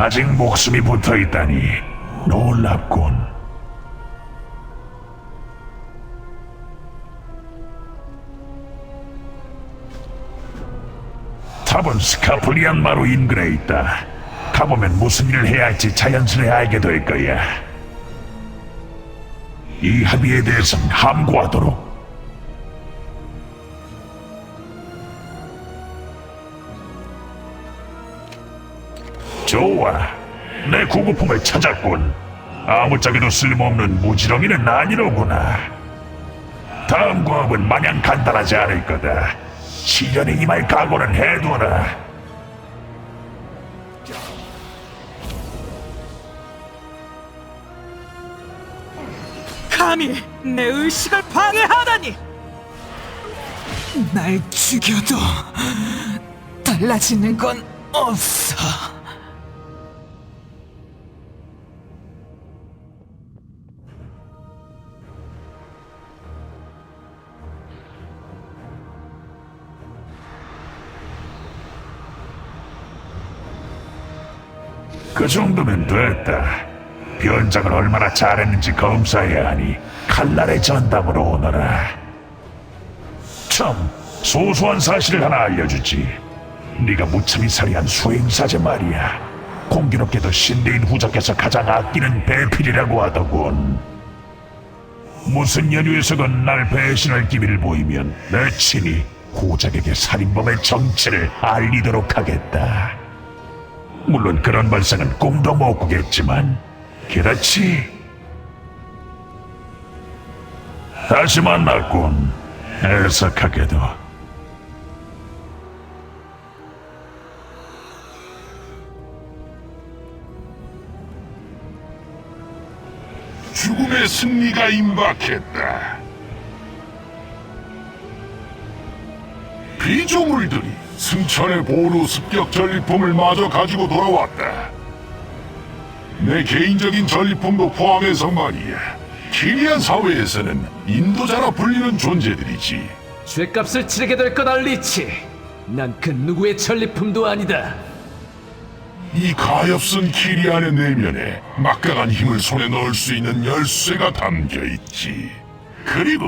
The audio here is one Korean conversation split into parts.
아직 목숨이 붙어 있다니 놀랍군. 탑은 스카플리안 마루 인근에 있다. 가보면 무슨 일을 해야 할지 자연스레 알게 될 거야. 이 합의에 대해서는 함구하도록. 좋아. 내 구급품을 찾았군. 아무짝에도 쓸모없는 무지렁이는 아니로구나. 다음 과업은 마냥 간단하지 않을 거다. 시련에 임할 각오는 해두어라. 감히 내 의식을 방해하다니! 날 죽여도 달라지는 건 없어. 그 정도면 됐다. 변장을 얼마나 잘했는지 검사해야 하니 칼날의 전담으로 오너라. 참, 소소한 사실을 하나 알려주지. 네가 무참히 살해한 수행사제 말이야. 공교롭게도 신대인 후적에서 가장 아끼는 배필이라고 하더군. 무슨 연유에서건 날 배신할 기미를 보이면 내 친히 후적에게 살인범의 정체를 알리도록 하겠다. 물론 그런 발상은 꿈도 못 꾸겠지만 그렇지 다시 만났군 애석하게도 죽음의 승리가 임박했다. 피조물들이 승천의 보루 습격 전리품을 마저 가지고 돌아왔다. 내 개인적인 전리품도 포함해서 말이야. 키리안 사회에서는 인도자라 불리는 존재들이지. 죗값을 치르게 될 거다 리치 난 그 누구의 전리품도 아니다 이 가엾은 키리안의 내면에 막강한 힘을 손에 넣을 수 있는 열쇠가 담겨 있지. 그리고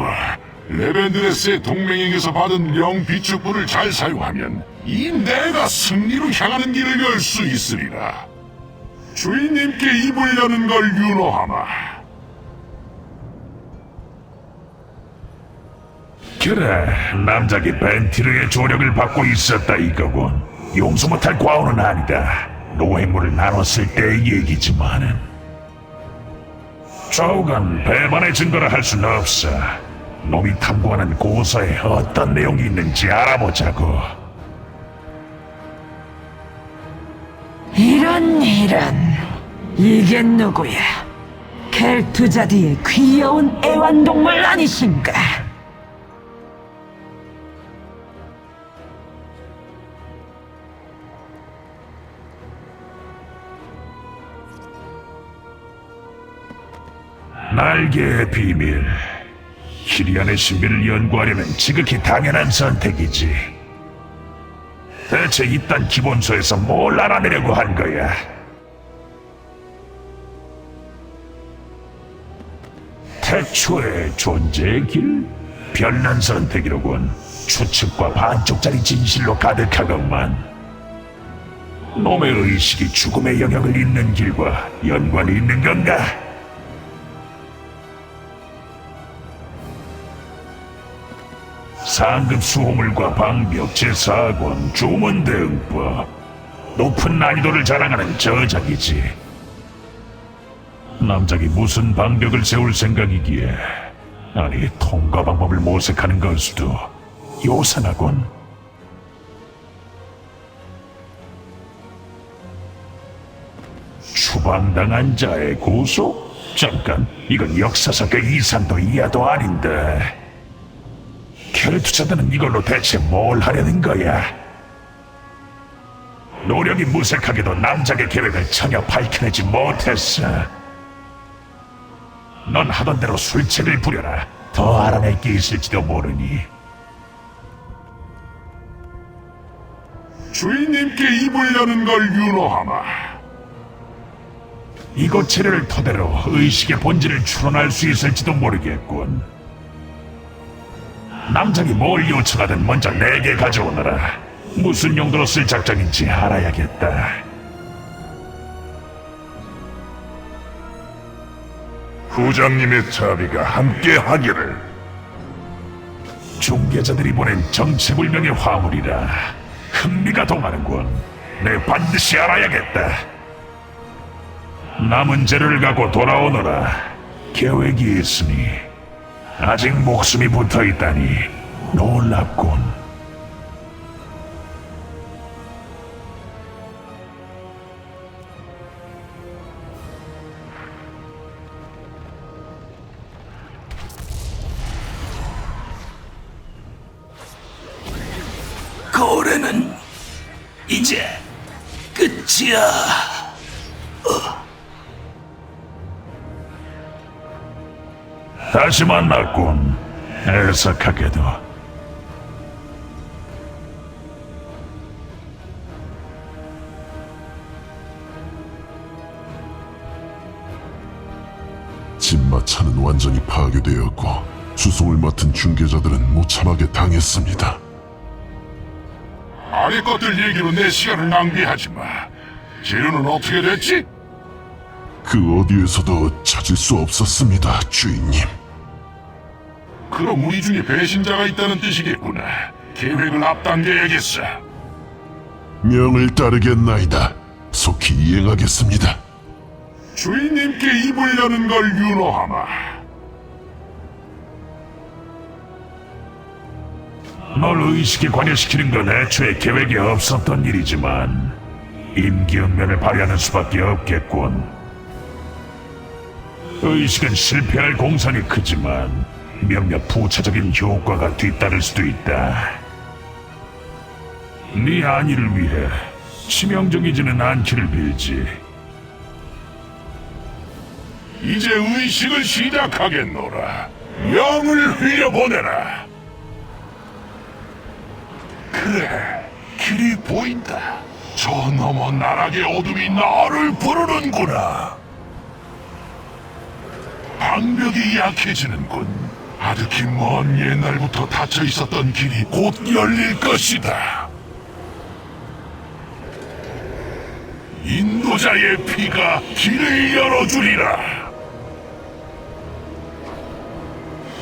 레벤드레스의 동맹에게서 받은 영 비축부를 잘 사용하면 이 내가 승리로 향하는 길을 열 수 있으리라. 주인님께 입을 여는 걸 유노하마. 그래 남작이 벤티르의 조력을 받고 있었다 이거군 용서 못할 과오는 아니다 노획물을 나눴을 때의 얘기지만은 좌우간 배반의 증거라 할 수는 없어 놈이 탐구하는 고서에 어떤 내용이 있는지 알아보자고 이런 이런 이게 누구야? 켈투자디의 귀여운 애완동물 아니신가? 날개의 비밀 히리안의 신비를 연구하려면 지극히 당연한 선택이지 대체 이딴 기본소에서 뭘 알아내려고 한 거야 태초의 존재의 길? 별난 선택이로군 추측과 반쪽짜리 진실로 가득하건만 놈의 의식이 죽음의 영역을 잇는 길과 연관이 있는 건가? 상급 수호물과 방벽 제4권 주문 대응법. 높은 난이도를 자랑하는 저작이지. 남작이 무슨 방벽을 세울 생각이기에. 아니 통과 방법을 모색하는 걸 수도 요상하군. 추방당한 자의 구속? 잠깐 이건 역사석의 이상도 이하도 아닌데 켈투자들은 이걸로 대체 뭘 하려는 거야? 노력이 무색하게도 남작의 계획을 전혀 밝혀내지 못했어. 넌 하던 대로 술책을 부려라. 더 알아낼 게 있을지도 모르니. 주인님께 입을 여는 걸 유노하마. 이곳 재료를 토대로 의식의 본질을 추론할 수 있을지도 모르겠군. 남장이 뭘 요청하든 먼저 내게 가져오너라. 무슨 용도로 쓸 작정인지 알아야겠다. 후장님의 자비가 함께 하기를. 중개자들이 보낸 정체불명의 화물이라 흥미가 동하는군. 내 반드시 알아야겠다. 남은 재료를 갖고 돌아오너라. 계획이 있으니 아직 목숨이 붙어 있다니 놀랍군. 거래는 이제 끝이야. 다시 만났군. 애석하게도. 진마차는 완전히 파괴되었고 수송을 맡은 중개자들은 무참하게 당했습니다. 아래 것들 얘기로 내 시간을 낭비하지 마. 재료는 어떻게 됐지? 그 어디에서도 찾을 수 없었습니다, 주인님. 그럼 우리 중에 배신자가 있다는 뜻이겠구나. 계획을 앞당겨야겠어. 명을 따르겠나이다. 속히 이행하겠습니다. 주인님께 입을 여는 걸 윤호하마. 널 의식에 관여시키는 건 애초에 계획에 없었던 일이지만 임기응변을 발휘하는 수밖에 없겠군. 의식은 실패할 공산이 크지만 몇몇 부차적인 효과가 뒤따를 수도 있다. 네 안위를 위해 치명적이지는 않기를 빌지. 이제 의식을 시작하겠노라. 명을 흘려보내라. 그래, 길이 보인다. 저 너머 나락의 어둠이 나를 부르는구나. 방벽이 약해지는군. 아득히 먼 옛날부터 닫혀 있었던 길이 곧 열릴 것이다. 인도자의 피가 길을 열어주리라.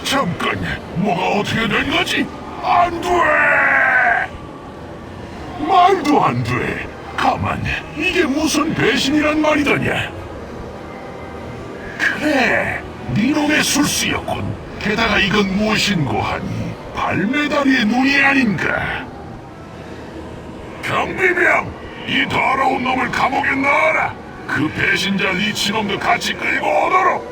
잠깐, 뭐가 어떻게 된 거지? 안 돼! 말도 안 돼. 가만, 이게 무슨 배신이란 말이더냐? 그래, 니놈의 술수였군. 게다가 이건 무엇인고 하니 발메다리의 눈이 아닌가? 경비병, 이 더러운 놈을 감옥에 넣어라. 그 배신자 리치놈도 같이 끌고 오도록.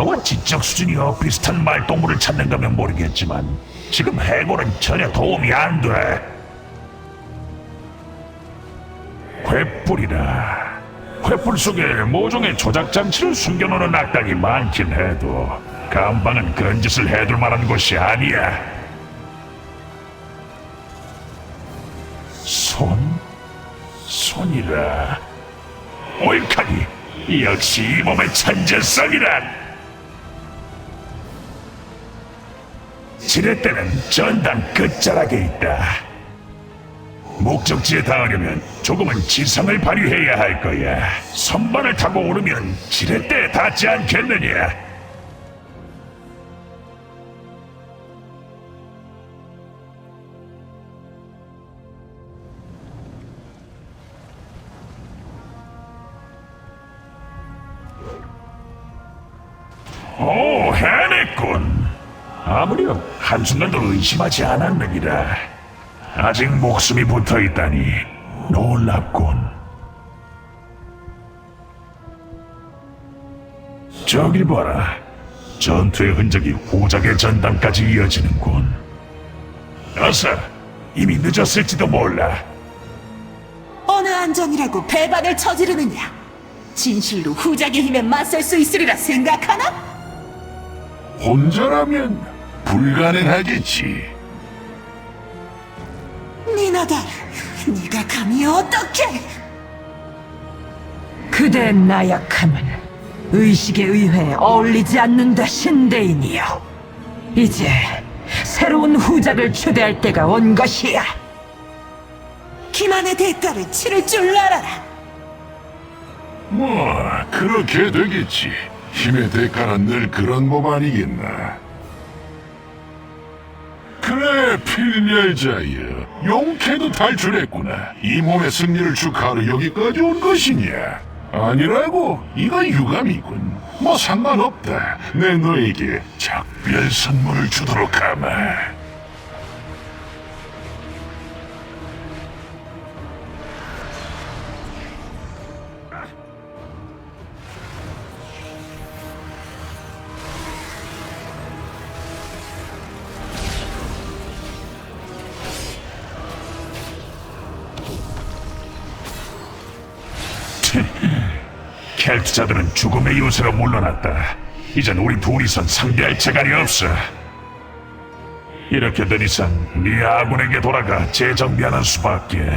너와 지적 수준이 엇비슷한 말동물을 찾는 거면 모르겠지만 지금 해골은 전혀 도움이 안 돼. 횃불이라. 횃불 속에 모종의 조작 장치를 숨겨놓는 악당이 많긴 해도 감방은 그런 짓을 해둘 만한 곳이 아니야. 손? 손이라. 옳카니 역시 이 몸의 천재성이란. 지렛대는 전단 끝자락에 있다. 목적지에 닿으려면 조금은 지성을 발휘해야 할 거야. 선반을 타고 오르면 지렛대에 닿지 않겠느냐? 한순간도 의심하지 않았느니라. 아직 목숨이 붙어 있다니 놀랍군. 저길 봐라. 전투의 흔적이 호작의 전담까지 이어지는군. 어서 이미 늦었을지도 몰라. 어느 안전이라고 배반을 저지르느냐? 진실로 후작의 힘에 맞설 수 있으리라 생각하나? 혼자라면 불가능하겠지. 니나달, 네가 감히 어떻게? 그대의 나약함은 의식에 의해 어울리지 않는다 신대인이여 이제 새로운 후작을 초대할 때가 온 것이야 기만의 대가를 치를 줄 알아라. 뭐 그렇게 되겠지. 힘의 대가는 늘 그런 법 아니겠나. 그래 필멸자여 용케도 탈출했구나. 이 몸의 승리를 축하하러 여기까지 온 것이냐? 아니라고? 이건 유감이군. 뭐 상관없다. 내 너에게 작별 선물을 주도록 하마. 켈트자들은 죽음의 요새로 물러났다. 이젠 우리 둘이선 상대할 재간이 없어. 이렇게 된 이상 네 아군에게 돌아가 재정비하는 수밖에.